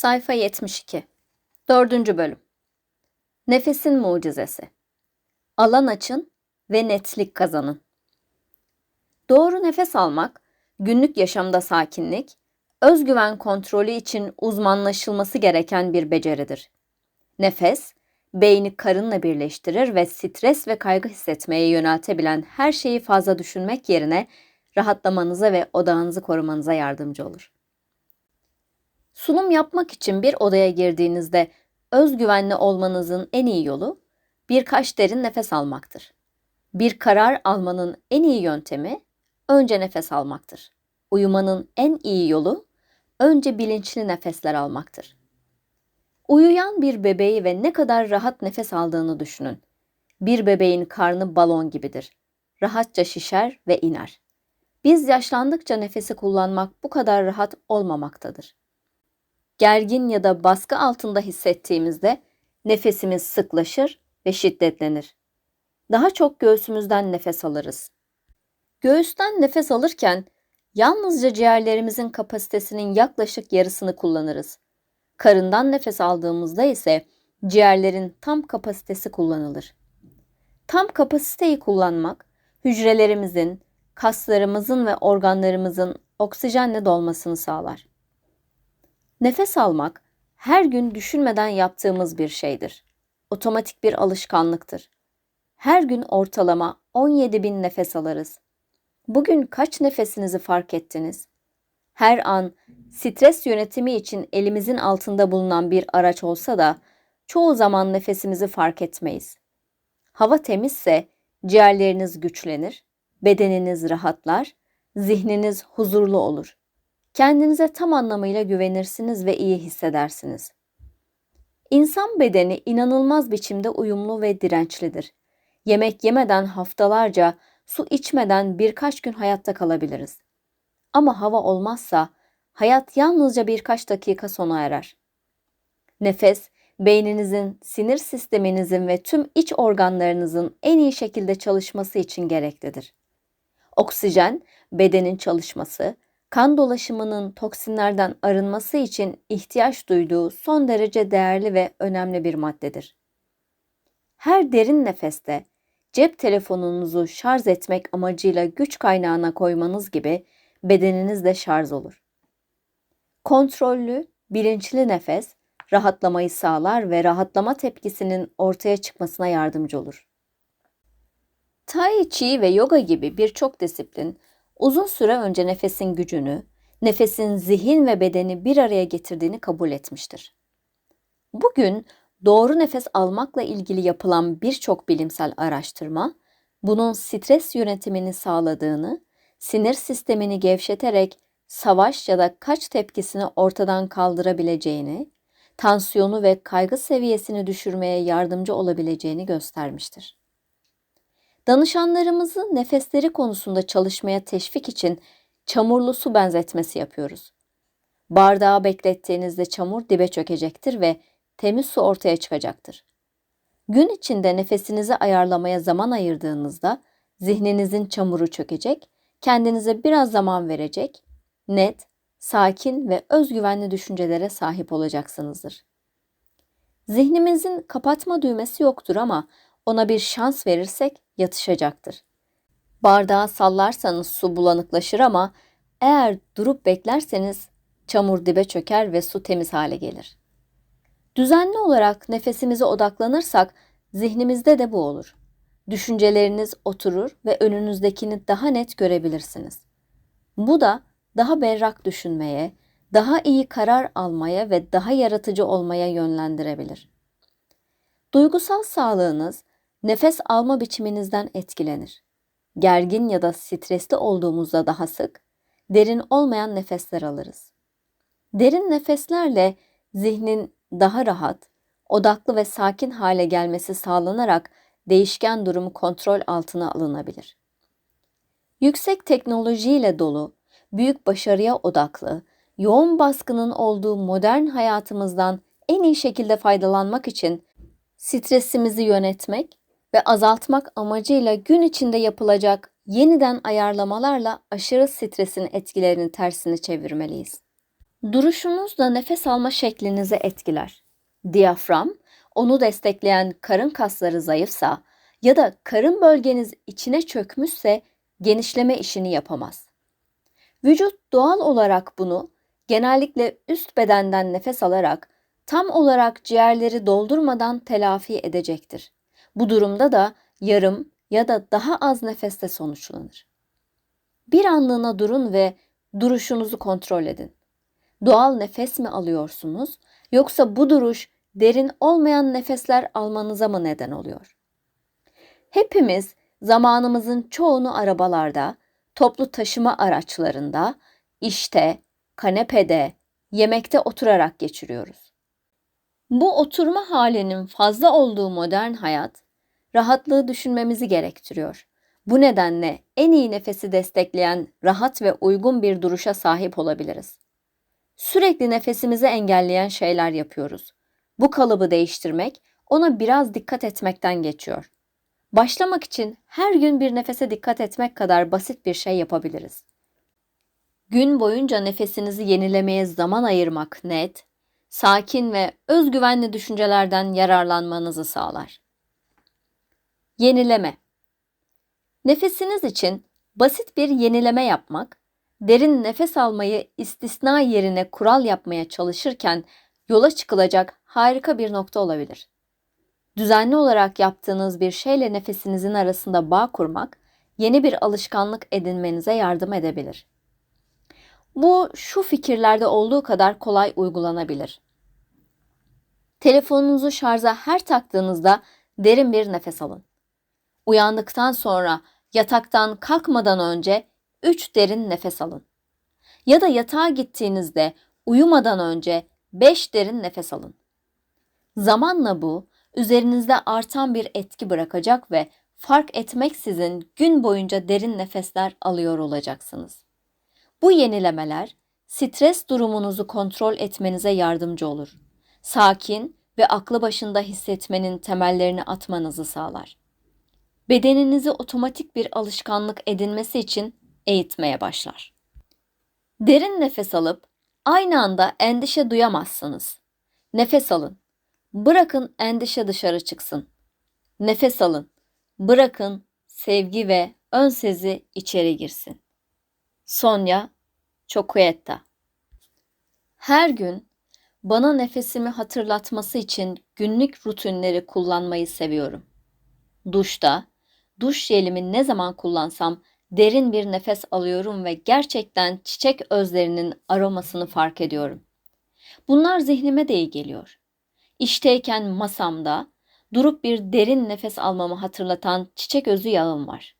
Sayfa 72 4. Bölüm Nefesin Mucizesi Alan açın ve netlik kazanın. Doğru nefes almak, günlük yaşamda sakinlik, özgüven kontrolü için uzmanlaşılması gereken bir beceridir. Nefes, beyni karınla birleştirir ve stres ve kaygı hissetmeye yöneltebilen her şeyi fazla düşünmek yerine rahatlamanıza ve odağınızı korumanıza yardımcı olur. Sunum yapmak için bir odaya girdiğinizde özgüvenli olmanızın en iyi yolu birkaç derin nefes almaktır. Bir karar almanın en iyi yöntemi önce nefes almaktır. Uyumanın en iyi yolu önce bilinçli nefesler almaktır. Uyuyan bir bebeği ve ne kadar rahat nefes aldığını düşünün. Bir bebeğin karnı balon gibidir. Rahatça şişer ve iner. Biz yaşlandıkça nefesi kullanmak bu kadar rahat olmamaktadır gergin ya da baskı altında hissettiğimizde nefesimiz sıklaşır ve şiddetlenir. Daha çok göğsümüzden nefes alırız. Göğüsten nefes alırken yalnızca ciğerlerimizin kapasitesinin yaklaşık yarısını kullanırız. Karından nefes aldığımızda ise ciğerlerin tam kapasitesi kullanılır. Tam kapasiteyi kullanmak, hücrelerimizin, kaslarımızın ve organlarımızın oksijenle dolmasını sağlar. Nefes almak her gün düşünmeden yaptığımız bir şeydir. Otomatik bir alışkanlıktır. Her gün ortalama 17 bin nefes alırız. Bugün kaç nefesinizi fark ettiniz? Her an stres yönetimi için elimizin altında bulunan bir araç olsa da çoğu zaman nefesimizi fark etmeyiz. Hava temizse ciğerleriniz güçlenir, bedeniniz rahatlar, zihniniz huzurlu olur kendinize tam anlamıyla güvenirsiniz ve iyi hissedersiniz. İnsan bedeni inanılmaz biçimde uyumlu ve dirençlidir. Yemek yemeden haftalarca, su içmeden birkaç gün hayatta kalabiliriz. Ama hava olmazsa hayat yalnızca birkaç dakika sona erer. Nefes, beyninizin, sinir sisteminizin ve tüm iç organlarınızın en iyi şekilde çalışması için gereklidir. Oksijen, bedenin çalışması, kan dolaşımının toksinlerden arınması için ihtiyaç duyduğu son derece değerli ve önemli bir maddedir. Her derin nefeste cep telefonunuzu şarj etmek amacıyla güç kaynağına koymanız gibi bedeniniz de şarj olur. Kontrollü, bilinçli nefes rahatlamayı sağlar ve rahatlama tepkisinin ortaya çıkmasına yardımcı olur. Tai Chi ve yoga gibi birçok disiplin uzun süre önce nefesin gücünü, nefesin zihin ve bedeni bir araya getirdiğini kabul etmiştir. Bugün doğru nefes almakla ilgili yapılan birçok bilimsel araştırma, bunun stres yönetimini sağladığını, sinir sistemini gevşeterek savaş ya da kaç tepkisini ortadan kaldırabileceğini, tansiyonu ve kaygı seviyesini düşürmeye yardımcı olabileceğini göstermiştir. Danışanlarımızı nefesleri konusunda çalışmaya teşvik için çamurlu su benzetmesi yapıyoruz. Bardağı beklettiğinizde çamur dibe çökecektir ve temiz su ortaya çıkacaktır. Gün içinde nefesinizi ayarlamaya zaman ayırdığınızda zihninizin çamuru çökecek, kendinize biraz zaman verecek, net, sakin ve özgüvenli düşüncelere sahip olacaksınızdır. Zihnimizin kapatma düğmesi yoktur ama ona bir şans verirsek yatışacaktır. Bardağı sallarsanız su bulanıklaşır ama eğer durup beklerseniz çamur dibe çöker ve su temiz hale gelir. Düzenli olarak nefesimize odaklanırsak zihnimizde de bu olur. Düşünceleriniz oturur ve önünüzdekini daha net görebilirsiniz. Bu da daha berrak düşünmeye, daha iyi karar almaya ve daha yaratıcı olmaya yönlendirebilir. Duygusal sağlığınız nefes alma biçiminizden etkilenir. Gergin ya da stresli olduğumuzda daha sık, derin olmayan nefesler alırız. Derin nefeslerle zihnin daha rahat, odaklı ve sakin hale gelmesi sağlanarak değişken durumu kontrol altına alınabilir. Yüksek teknolojiyle dolu, büyük başarıya odaklı, yoğun baskının olduğu modern hayatımızdan en iyi şekilde faydalanmak için stresimizi yönetmek ve azaltmak amacıyla gün içinde yapılacak yeniden ayarlamalarla aşırı stresin etkilerini tersini çevirmeliyiz. Duruşunuz da nefes alma şeklinizi etkiler. Diyafram, onu destekleyen karın kasları zayıfsa ya da karın bölgeniz içine çökmüşse genişleme işini yapamaz. Vücut doğal olarak bunu genellikle üst bedenden nefes alarak tam olarak ciğerleri doldurmadan telafi edecektir. Bu durumda da yarım ya da daha az nefeste sonuçlanır. Bir anlığına durun ve duruşunuzu kontrol edin. Doğal nefes mi alıyorsunuz yoksa bu duruş derin olmayan nefesler almanıza mı neden oluyor? Hepimiz zamanımızın çoğunu arabalarda, toplu taşıma araçlarında, işte, kanepede, yemekte oturarak geçiriyoruz. Bu oturma halinin fazla olduğu modern hayat, rahatlığı düşünmemizi gerektiriyor. Bu nedenle en iyi nefesi destekleyen rahat ve uygun bir duruşa sahip olabiliriz. Sürekli nefesimizi engelleyen şeyler yapıyoruz. Bu kalıbı değiştirmek ona biraz dikkat etmekten geçiyor. Başlamak için her gün bir nefese dikkat etmek kadar basit bir şey yapabiliriz. Gün boyunca nefesinizi yenilemeye zaman ayırmak net, sakin ve özgüvenli düşüncelerden yararlanmanızı sağlar. Yenileme Nefesiniz için basit bir yenileme yapmak, derin nefes almayı istisna yerine kural yapmaya çalışırken yola çıkılacak harika bir nokta olabilir. Düzenli olarak yaptığınız bir şeyle nefesinizin arasında bağ kurmak, yeni bir alışkanlık edinmenize yardım edebilir. Bu şu fikirlerde olduğu kadar kolay uygulanabilir. Telefonunuzu şarja her taktığınızda derin bir nefes alın. Uyandıktan sonra yataktan kalkmadan önce 3 derin nefes alın. Ya da yatağa gittiğinizde uyumadan önce 5 derin nefes alın. Zamanla bu üzerinizde artan bir etki bırakacak ve fark etmeksizin gün boyunca derin nefesler alıyor olacaksınız. Bu yenilemeler stres durumunuzu kontrol etmenize yardımcı olur. Sakin ve aklı başında hissetmenin temellerini atmanızı sağlar. Bedeninizi otomatik bir alışkanlık edinmesi için eğitmeye başlar. Derin nefes alıp aynı anda endişe duyamazsınız. Nefes alın. Bırakın endişe dışarı çıksın. Nefes alın. Bırakın sevgi ve ön sezi içeri girsin. Sonya Çokuetta Her gün bana nefesimi hatırlatması için günlük rutinleri kullanmayı seviyorum. Duşta, duş jelimi ne zaman kullansam derin bir nefes alıyorum ve gerçekten çiçek özlerinin aromasını fark ediyorum. Bunlar zihnime de iyi geliyor. İşteyken masamda durup bir derin nefes almamı hatırlatan çiçek özü yağım var.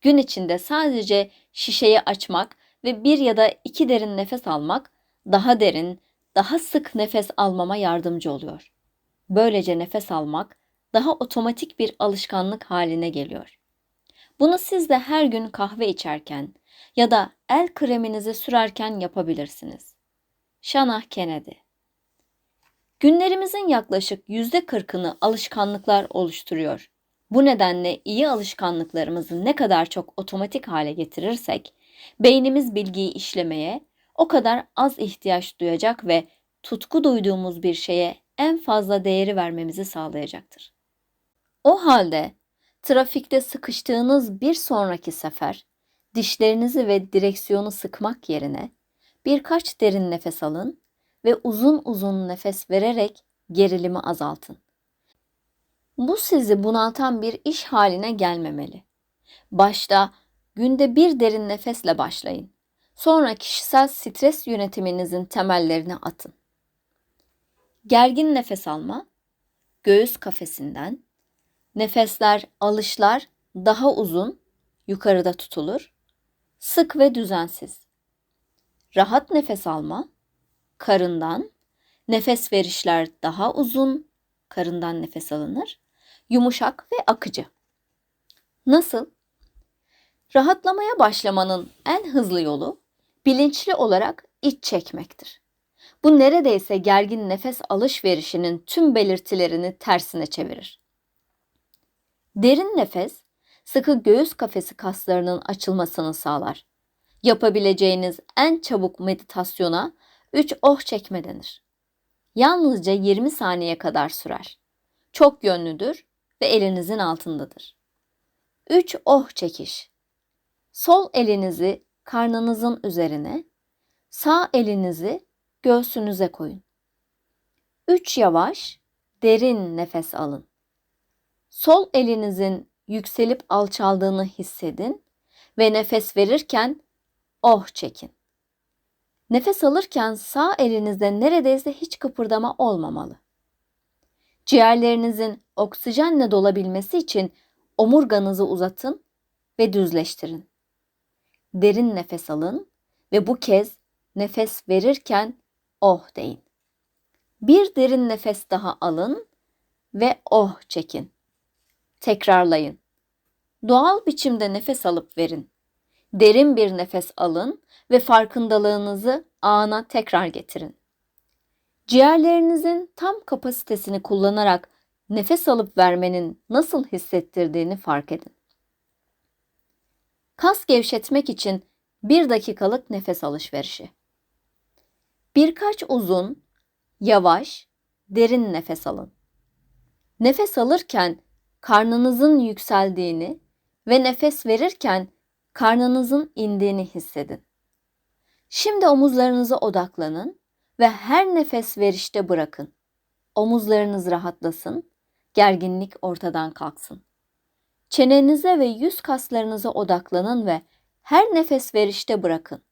Gün içinde sadece şişeyi açmak ve bir ya da iki derin nefes almak daha derin, daha sık nefes almama yardımcı oluyor. Böylece nefes almak daha otomatik bir alışkanlık haline geliyor. Bunu siz de her gün kahve içerken ya da el kreminizi sürerken yapabilirsiniz. Shana Kennedy Günlerimizin yaklaşık yüzde kırkını alışkanlıklar oluşturuyor. Bu nedenle iyi alışkanlıklarımızı ne kadar çok otomatik hale getirirsek, beynimiz bilgiyi işlemeye o kadar az ihtiyaç duyacak ve tutku duyduğumuz bir şeye en fazla değeri vermemizi sağlayacaktır. O halde trafikte sıkıştığınız bir sonraki sefer dişlerinizi ve direksiyonu sıkmak yerine birkaç derin nefes alın ve uzun uzun nefes vererek gerilimi azaltın. Bu sizi bunaltan bir iş haline gelmemeli. Başta günde bir derin nefesle başlayın. Sonra kişisel stres yönetiminizin temellerini atın. Gergin nefes alma, göğüs kafesinden, nefesler, alışlar daha uzun, yukarıda tutulur, sık ve düzensiz. Rahat nefes alma, karından, nefes verişler daha uzun, karından nefes alınır, yumuşak ve akıcı. Nasıl? Rahatlamaya başlamanın en hızlı yolu bilinçli olarak iç çekmektir. Bu neredeyse gergin nefes alışverişinin tüm belirtilerini tersine çevirir. Derin nefes, sıkı göğüs kafesi kaslarının açılmasını sağlar. Yapabileceğiniz en çabuk meditasyona 3 oh çekme denir. Yalnızca 20 saniye kadar sürer. Çok yönlüdür ve elinizin altındadır. 3 oh çekiş. Sol elinizi karnınızın üzerine, sağ elinizi göğsünüze koyun. 3 yavaş, derin nefes alın. Sol elinizin yükselip alçaldığını hissedin ve nefes verirken oh çekin. Nefes alırken sağ elinizde neredeyse hiç kıpırdama olmamalı. Ciğerlerinizin oksijenle dolabilmesi için omurganızı uzatın ve düzleştirin. Derin nefes alın ve bu kez nefes verirken oh deyin. Bir derin nefes daha alın ve oh çekin. Tekrarlayın. Doğal biçimde nefes alıp verin. Derin bir nefes alın ve farkındalığınızı ana tekrar getirin. Ciğerlerinizin tam kapasitesini kullanarak nefes alıp vermenin nasıl hissettirdiğini fark edin. Kas gevşetmek için bir dakikalık nefes alışverişi. Birkaç uzun, yavaş, derin nefes alın. Nefes alırken karnınızın yükseldiğini ve nefes verirken karnınızın indiğini hissedin. Şimdi omuzlarınıza odaklanın ve her nefes verişte bırakın. Omuzlarınız rahatlasın, gerginlik ortadan kalksın. Çenenize ve yüz kaslarınıza odaklanın ve her nefes verişte bırakın.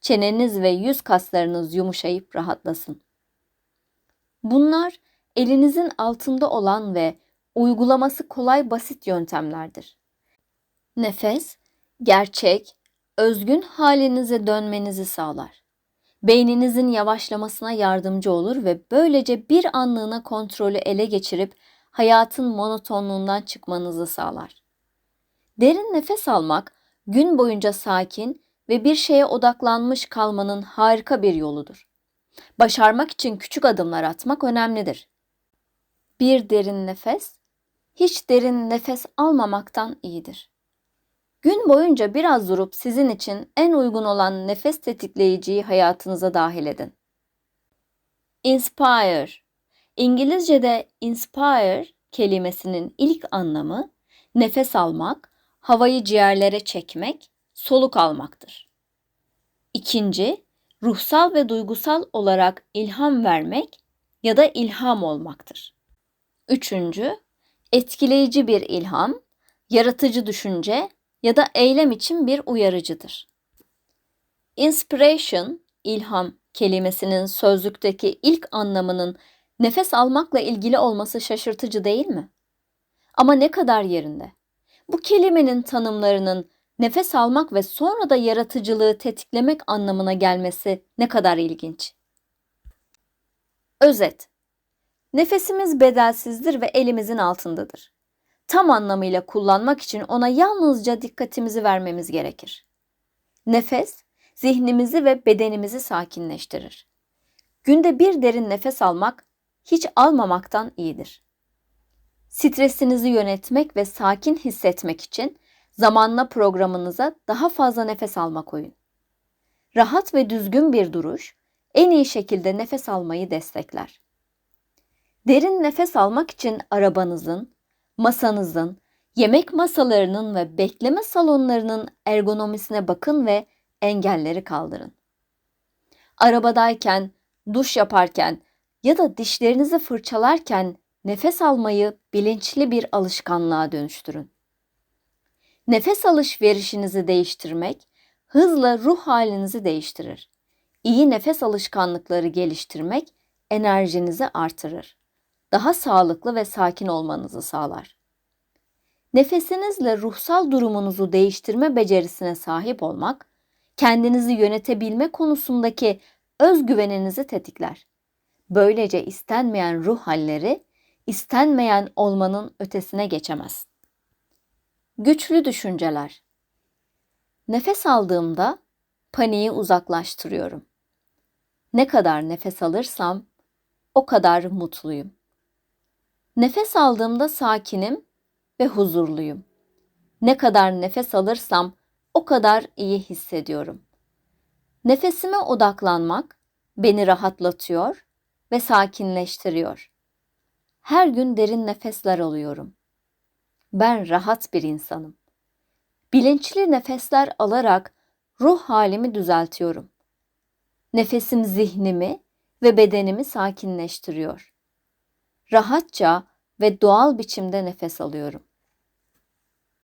Çeneniz ve yüz kaslarınız yumuşayıp rahatlasın. Bunlar elinizin altında olan ve uygulaması kolay basit yöntemlerdir. Nefes, gerçek, özgün halinize dönmenizi sağlar. Beyninizin yavaşlamasına yardımcı olur ve böylece bir anlığına kontrolü ele geçirip hayatın monotonluğundan çıkmanızı sağlar. Derin nefes almak gün boyunca sakin ve bir şeye odaklanmış kalmanın harika bir yoludur. Başarmak için küçük adımlar atmak önemlidir. Bir derin nefes, hiç derin nefes almamaktan iyidir. Gün boyunca biraz durup sizin için en uygun olan nefes tetikleyiciyi hayatınıza dahil edin. Inspire İngilizce'de inspire kelimesinin ilk anlamı nefes almak, havayı ciğerlere çekmek, soluk almaktır. İkinci, ruhsal ve duygusal olarak ilham vermek ya da ilham olmaktır. Üçüncü, etkileyici bir ilham, yaratıcı düşünce ya da eylem için bir uyarıcıdır. Inspiration, ilham kelimesinin sözlükteki ilk anlamının nefes almakla ilgili olması şaşırtıcı değil mi? Ama ne kadar yerinde. Bu kelimenin tanımlarının nefes almak ve sonra da yaratıcılığı tetiklemek anlamına gelmesi ne kadar ilginç. Özet Nefesimiz bedelsizdir ve elimizin altındadır. Tam anlamıyla kullanmak için ona yalnızca dikkatimizi vermemiz gerekir. Nefes, zihnimizi ve bedenimizi sakinleştirir. Günde bir derin nefes almak hiç almamaktan iyidir. Stresinizi yönetmek ve sakin hissetmek için zamanla programınıza daha fazla nefes alma koyun. Rahat ve düzgün bir duruş en iyi şekilde nefes almayı destekler. Derin nefes almak için arabanızın, masanızın, yemek masalarının ve bekleme salonlarının ergonomisine bakın ve engelleri kaldırın. Arabadayken, duş yaparken ya da dişlerinizi fırçalarken nefes almayı bilinçli bir alışkanlığa dönüştürün. Nefes alışverişinizi değiştirmek hızla ruh halinizi değiştirir. İyi nefes alışkanlıkları geliştirmek enerjinizi artırır. Daha sağlıklı ve sakin olmanızı sağlar. Nefesinizle ruhsal durumunuzu değiştirme becerisine sahip olmak, kendinizi yönetebilme konusundaki özgüveninizi tetikler. Böylece istenmeyen ruh halleri istenmeyen olmanın ötesine geçemez. Güçlü düşünceler. Nefes aldığımda paniği uzaklaştırıyorum. Ne kadar nefes alırsam o kadar mutluyum. Nefes aldığımda sakinim ve huzurluyum. Ne kadar nefes alırsam o kadar iyi hissediyorum. Nefesime odaklanmak beni rahatlatıyor ve sakinleştiriyor. Her gün derin nefesler alıyorum. Ben rahat bir insanım. Bilinçli nefesler alarak ruh halimi düzeltiyorum. Nefesim zihnimi ve bedenimi sakinleştiriyor. Rahatça ve doğal biçimde nefes alıyorum.